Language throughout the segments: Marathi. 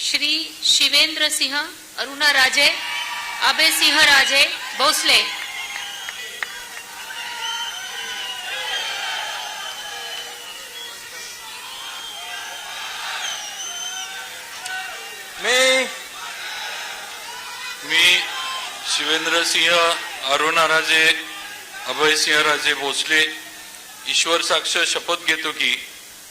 श्री शिवेंद्र सिंह, अरुणा राजे, अभय सिंह राजे भोसले। मी मी अभय सिंह राजे भोसले, ईश्वर साक्ष शपथ घेतो की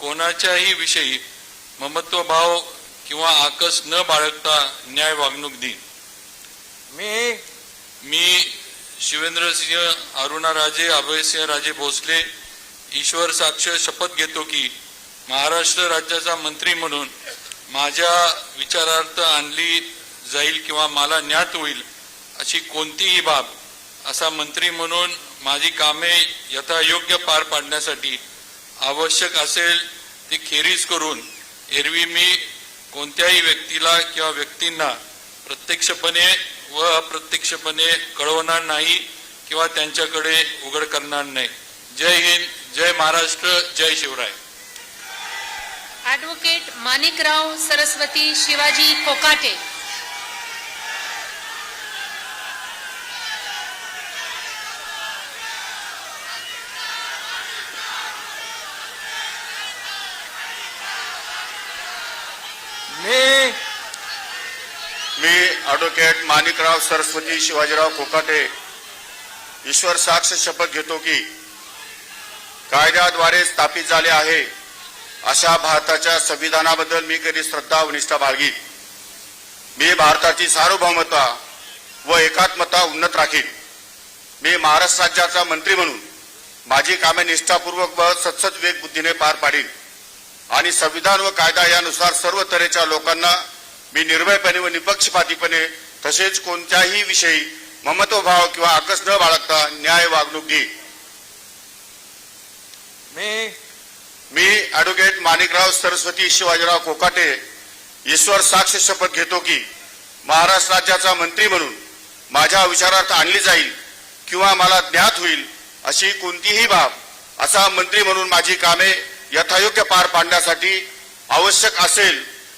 कोणाच्याही विषयी ममत्वभाव किंवा आकस न बाळगता न्याय वागणूक देईन. मी मी शिवेंद्रसिंह अरुणाराजे अभयसिंह राजे भोसले ईश्वर साक्ष शपथ घेतो की महाराष्ट्र राज्याचा मंत्री म्हणून माझ्या विचारार्थ आणली जाईल किंवा मला ज्ञात होईल अशी कोणतीही बाब असा मंत्री म्हणून माझी कामे यथायोग्य पार पाडण्यासाठी आवश्यक असेल ती खेरीज करून एरवी मी कोणत्याही व्यक्तीला किंवा व्यक्तींना प्रत्यक्षपणे व अप्रत्यक्षपणे कळवणार नाही किंवा त्यांच्याकडे उघड करणार नाही. जय हिंद जय महाराष्ट्र जय शिवराय. ॲडव्होकेट माणिकराव सरस्वती शिवाजी कोकाटे मी मी ॲडव्होकेट माणिकराव सरस्वती शिवाजीराव कोकाटे ईश्वर साक्ष शपथ घेतो की कायद्याद्वारे स्थापित झाले आहे अशा भारताच्या संविधानाबद्दल मी कधी श्रद्धा व निष्ठा बाळगी मी भारताची सार्वभौमता व एकात्मता उन्नत राखीन. मी महाराष्ट्र राज्याचा मंत्री म्हणून माझी कामे निष्ठापूर्वक व सत्सद विवेक बुद्धीने पार पाडीन. आणि संविधान व कायदा यानुसार सर्व तऱ्हेच्या लोकांना मी निर्भयपणे व निपक्षपातीपणे तसेच कोणत्याही विषयी ममत्वभाव किंवा आकस न बाळगता न्याय वागणूक देईन मी मी ॲडव्होकेट माणिकराव सरस्वती शिवाजीराव कोकाटे ईश्वर साक्ष शपथ घेतो की महाराष्ट्र राज्याचा मंत्री म्हणून माझ्या विचारार्थ आणली जाईल किंवा मला ज्ञात होईल अशी कोणतीही बाब असा मंत्री म्हणून माझी कामे यथायोग्य पार पाडण्यासाठी आवश्यक असेल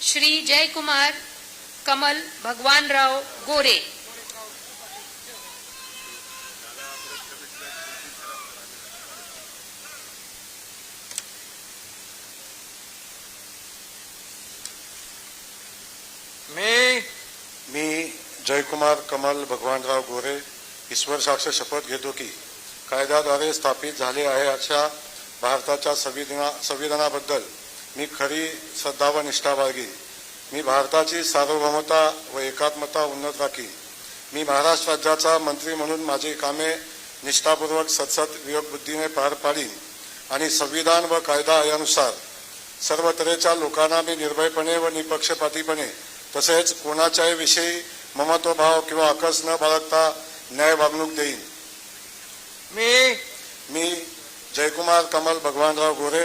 श्री जयकुमार कमल भगवानराव गोरे। मी मी जयकुमार कमल भगवानराव गोरे ईश्वर साक्ष शपथ घेतो की कायद्याद्वारे स्थापित झाले आहे अशा भारताच्या संविधाना संविधानाबद्दल मी खरी श्रद्धा व निष्ठा बाळगी मी भारताची सार्वभौमता व एकात्मता उन्नत राखी मी महाराष्ट्र राज्याचा मंत्री म्हणून माझी कामे निष्ठापूर्वक सतसत विवेक बुद्धीने पार पाडीन आणि संविधान व कायदा यानुसार सर्व तऱ्हेच्या लोकांना मी निर्भयपणे व निपक्षपातीपणे तसेच कोणाच्याही विषयी ममत्वभाव किंवा आकस न बाळगता न्याय वागणूक देईन. मी मी जयकुमार कमल भगवानराव गोरे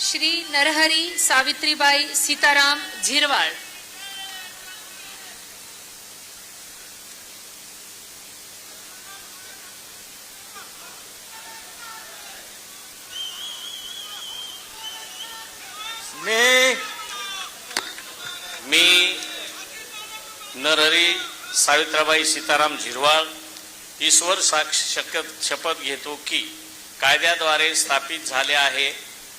श्री नरहरी सावित्रीबाई सीताराम झिरवाळ. मी मी नरहरी सावित्राबाई सीताराम झिरवाळ ईश्वर साक्ष शक- शपथ घेतो की कायद्याद्वारे स्थापित झाले आहे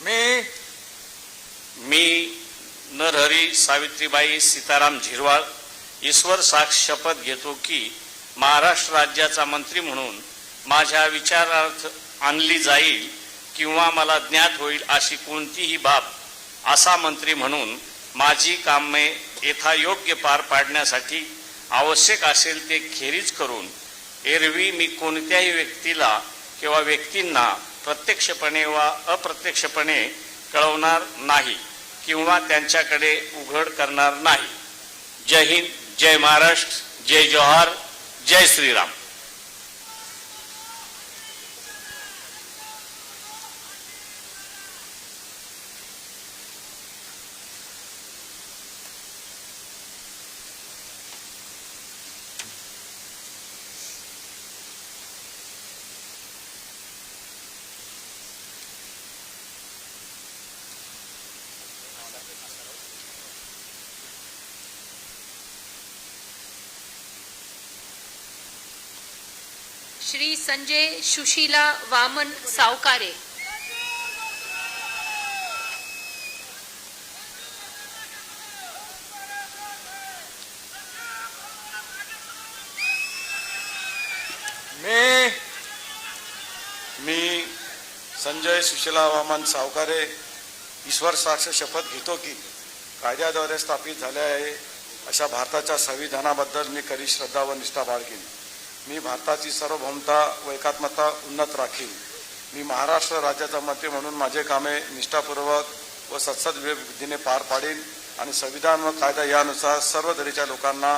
मी मी नरहरी सावित्रीबाई सीताराम झिरवाळ ईश्वर साक्ष शपथ घेतो की महाराष्ट्र राज्याचा मंत्री म्हणून माझ्या विचारार्थ आणली जाईल किंवा मला ज्ञात होईल अशी कोणतीही बाब असा मंत्री म्हणून माझी कामे यथायोग्य पार पाडण्यासाठी आवश्यक असेल ते खेरीज करून एरवी मी कोणत्याही व्यक्तीला किंवा व्यक्तींना प्रत्यक्षपणे वा अप्रत्यक्षपणे कळवणार नाही किंवा त्यांच्याकडे उघड करणार नाही. जय हिंद जय महाराष्ट्र जय जोहार जय श्रीराम. श्री संजय सुशीला वामन सावकारे. मी मी संजय सुशीला वामन सावकारे ईश्वर साक्ष शपथ घेतो की कायद्याद्वारे स्थापित झाले आहे अशा भारताच्या संविधानाबद्दल मी कधी श्रद्धा व निष्ठा बाळगेन. मी भारताची सार्वभौमता व एकात्मता उन्नत राखीन. मी महाराष्ट्र राज्याचा मंत्री म्हणून माझे कामे निष्ठापूर्वक व सत्सद बुद्धीने पार पाडीन आणि संविधान व कायदा यानुसार सर्व दरीच्या लोकांना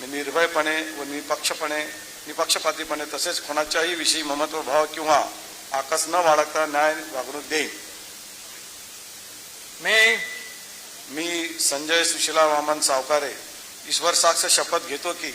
मी निर्भयपणे व निपक्षपणे निपक्षपातीपणे तसेच कोणाच्याही विषयी ममत्व भाव किंवा आकस न बाळगता न्याय वागणूक देईन. मी मी संजय सुशीला वामन सावकारे. ईश्वर साक्ष शपथ घेतो की